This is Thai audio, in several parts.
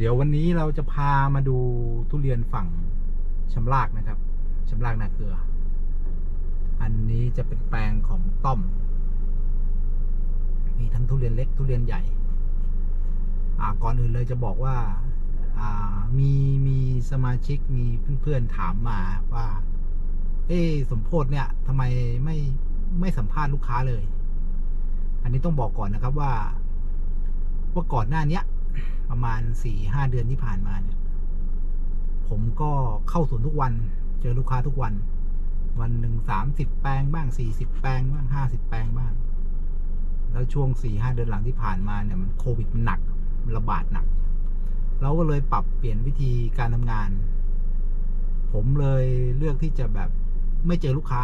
เดี๋ยววันนี้เราจะพามาดูทุเรียนฝั่งชำรากนะครับชำรากนาเกลือ อันนี้จะเป็นแปลงของต้อม มีทั้งทุเรียนเล็กทุเรียนใหญ่ อ่าก่อนอื่นเลยจะบอกว่า อ่า มีมีสมาชิกมีเพื่อนๆถามมาว่า เอ๊สมโพธเนี่ยทำไมไม่ไม่สัมภาษณ์ลูกค้าเลย อันนี้ต้องบอกก่อนนะครับว่า ว่าก่อนหน้าเนี้ย ประมาณสี่ห้าเดือนที่ผ่านมาเนี่ย ผมก็เข้าสวนทุกวัน เจอลูกค้าทุกวัน วันหนึ่งสามสิบแปลงบ้างสี่สิบแปลงบ้างห้าสิบแปลงบ้าง แล้วช่วงสี่ห้าเดือนหลังที่ผ่านมาเนี่ยมันโควิดมันหนักระบาดหนัก เราก็เลยปรับเปลี่ยนวิธีการทำงาน ผมเลยเลือกที่จะแบบไม่เจอลูกค้า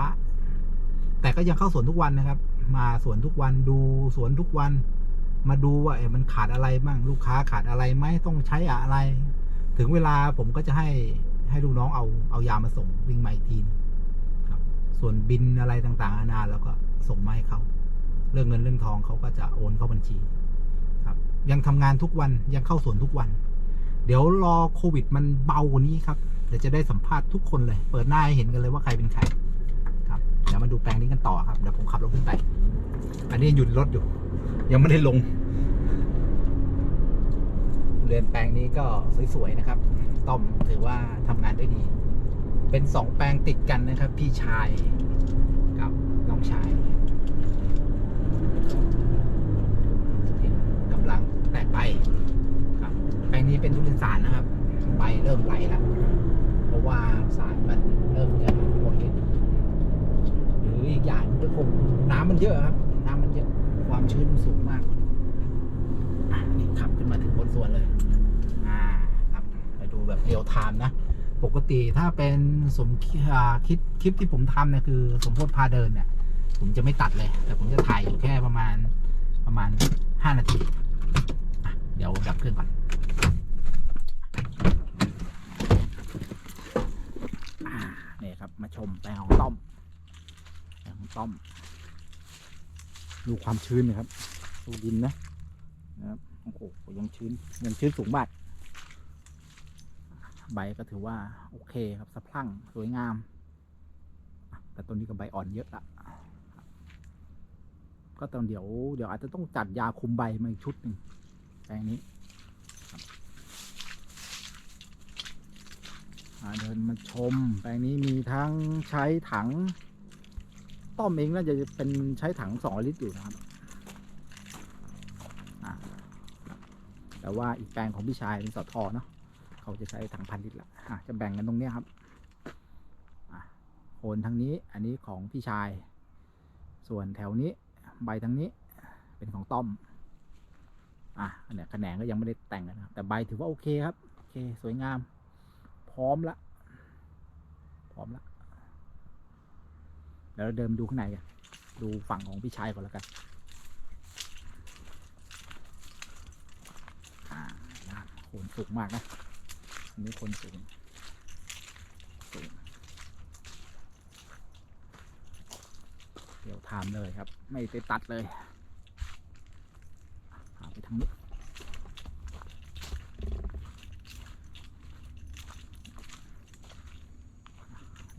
แต่ก็ยังเข้าสวนทุกวันนะครับ มาสวนทุกวันดูสวนทุกวัน มาดูว่าเอ๊ะมันขาดอะไรบ้างลูกค้าขาดอะไรไหมต้องใช้อะไร ถึงเวลาผมก็จะให้ให้ลูกน้องเอาเอายามาส่งวิ่งมาอีกทีนครับ ส่วนบินอะไรต่างๆนานาแล้วก็ส่งมาให้เขาเรื่องเงินเรื่องทองเขาก็จะโอนเข้าบัญชี ครับ ยังทำงานทุกวันยังเข้าสวนทุกวัน เดี๋ยวรอโควิดมันเบากว่านี้ครับเดี๋ยวจะได้สัมภาษณ์ทุกคนเลย เปิดหน้าให้เห็นกันเลยว่าใครเป็นใครครับเดี๋ยวมาดูแปลงนี้กันต่อครับเดี๋ยวผมขับรถขึ้นไป อันนี้ยังอยู่ในรถอยู่ ยังไม่ได้ลง เรือนแปลงนี้ก็สวยๆนะครับต้อมถือว่าทำงานได้ดี เป็นสองแปลงติดกันนะครับ พี่ชายกับน้องชายกำลังแตกใบครับ แปลงนี้เป็นทุเรียนสารนะครับใบเริ่มไหลแล้วเพราะว่าสารมันเริ่มจะหมดฤทธิ์หรืออีกอย่างก็คงน้ำมันเยอะครับ น้ำมันเยอะความชื้นมันสูงมาก อะนี่ขับขึ้นมาถึงบนสวนเลย อ่าครับไปดูแบบเรียลไทม์นะ ปกติถ้าเป็นสมคิอ่าคลิปคลิปที่ผมทำเนี่ยคือ สมโพธพาเดินเนี่ย ผมจะไม่ตัดเลย แต่ผมจะถ่ายอยู่แค่ประมาณประมาณห้านาที เดี๋ยวดับเครื่องก่อนอนี่ครับ มาชมแปลงของต้อมแปลงของต้อม ดูความชื้นนะครับ ดูดินนะ นะครับโอ้โหยังชื้นยังชื้นสูงมากใบก็ถือว่า โอเคครับสะพรั่งสวยงาม แต่ต้นนี้ก็ใบอ่อนเยอะละก็ตอนเดี๋ยวเดี๋ยวอาจจะต้องจัดยาคุมใบมาอีกชุดหนึ่งแปลงนี้เดินมาชม แปลงนี้มีทั้งใช้ถัง ต้อมเองน่าจะเป็นใช้ถังสองลิตรอยู่นะครับ อ่า แต่ว่าอีกแปลงของพี่ชายเป็นสอทอเนาะเขาจะใช้ถังพันลิตรละอะจะแบ่งกันตรงเนี้ยครับอะโคนทางนี้อันนี้ของพี่ชาย ส่วนแถวนี้ใบทางนี้เป็นของต้อมอะอันเนี้ยแขนงก็ยังไม่ได้แต่งกันนะครับ แต่ใบถือว่าโอเคครับโอเคสวยงาม พร้อมละพร้อมละเดี๋ยวเราเดินดูข้างในกันดูฝั่งของพี่ชายก่อนแล้วกัน อ่า นะโคนสูงมากนะอันนี้คนสูงสูงเดี๋ยวทามเลยครับ ไม่ไปตัดเลยหาไปทางนี้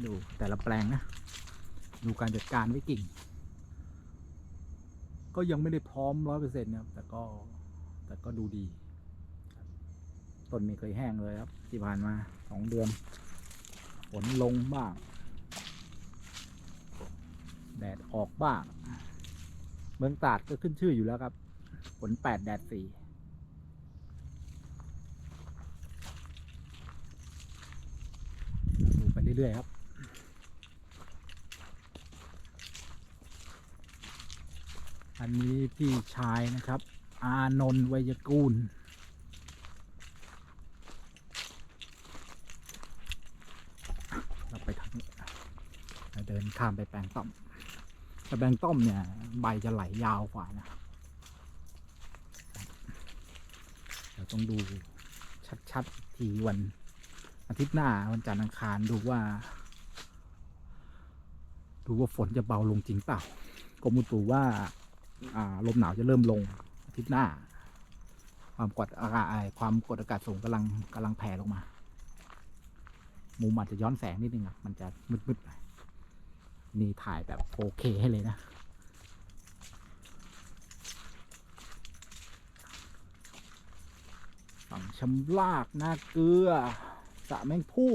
ดูแต่ละแปลงนะ ดูการจัดการไว้กิ่ง ก็ยังไม่ได้พร้อมร้อยเปอร์เซ็นต์ครับแต่ก็แต่ก็ดูดี ต้นไม่เคยแห้งเลยครับ ที่ผ่านมาสองเดือนฝนลงบ้าง แดดออกบ้าง เมืองตาดก็ขึ้นชื่ออยู่แล้วครับฝนแปดแดดสี่ดูไปเรื่อยๆครับอันนี้พี่ชายนะครับ อานนท์ไวยกูล เราไปทางนี้เราเดิน ข้ามไปแปลงต้อมแต่แปลงต้อมเนี่ยใบจะไหลยาวกว่านะเราต้องดูชัดๆทีวันอาทิตย์หน้าวันจันทร์อังคารดูว่า ดูว่าฝนจะเบาลงจริงเปล่ากรมอุตุว่าอ่าลมหนาวจะเริ่มลงอาทิตย์หน้า ความกดอากาศไอความกดอากาศสูงกำลังกำลังแผ่ลงมา มุมอาจจะย้อนแสงนิดนึงอะมันจะมืดๆห นี่ถ่ายแบบ 4K ให้เลยนะ ฝั่งชำลากนาเกลือสะแมงผู้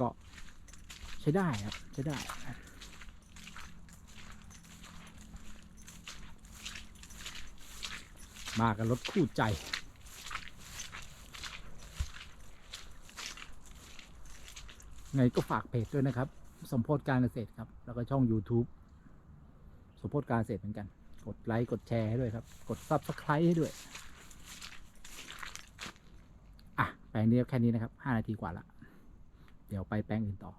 ก็ใช้ได้ครับ ใช้ได้มากับรถคู่ใจ ไงก็ฝากเพจด้วยนะครับ สมโพธิการเกษตรครับ แล้วก็ช่อง YouTube สมโพธิการเกษตรเหมือนกัน กดไลค์กดแชร์ให้ด้วยครับ กดซับสไครต์ให้ด้วย อะแปลงนี้แค่นี้นะครับ 5 นาทีกว่าละ เดี๋ยวไปแปลงอื่นต่อ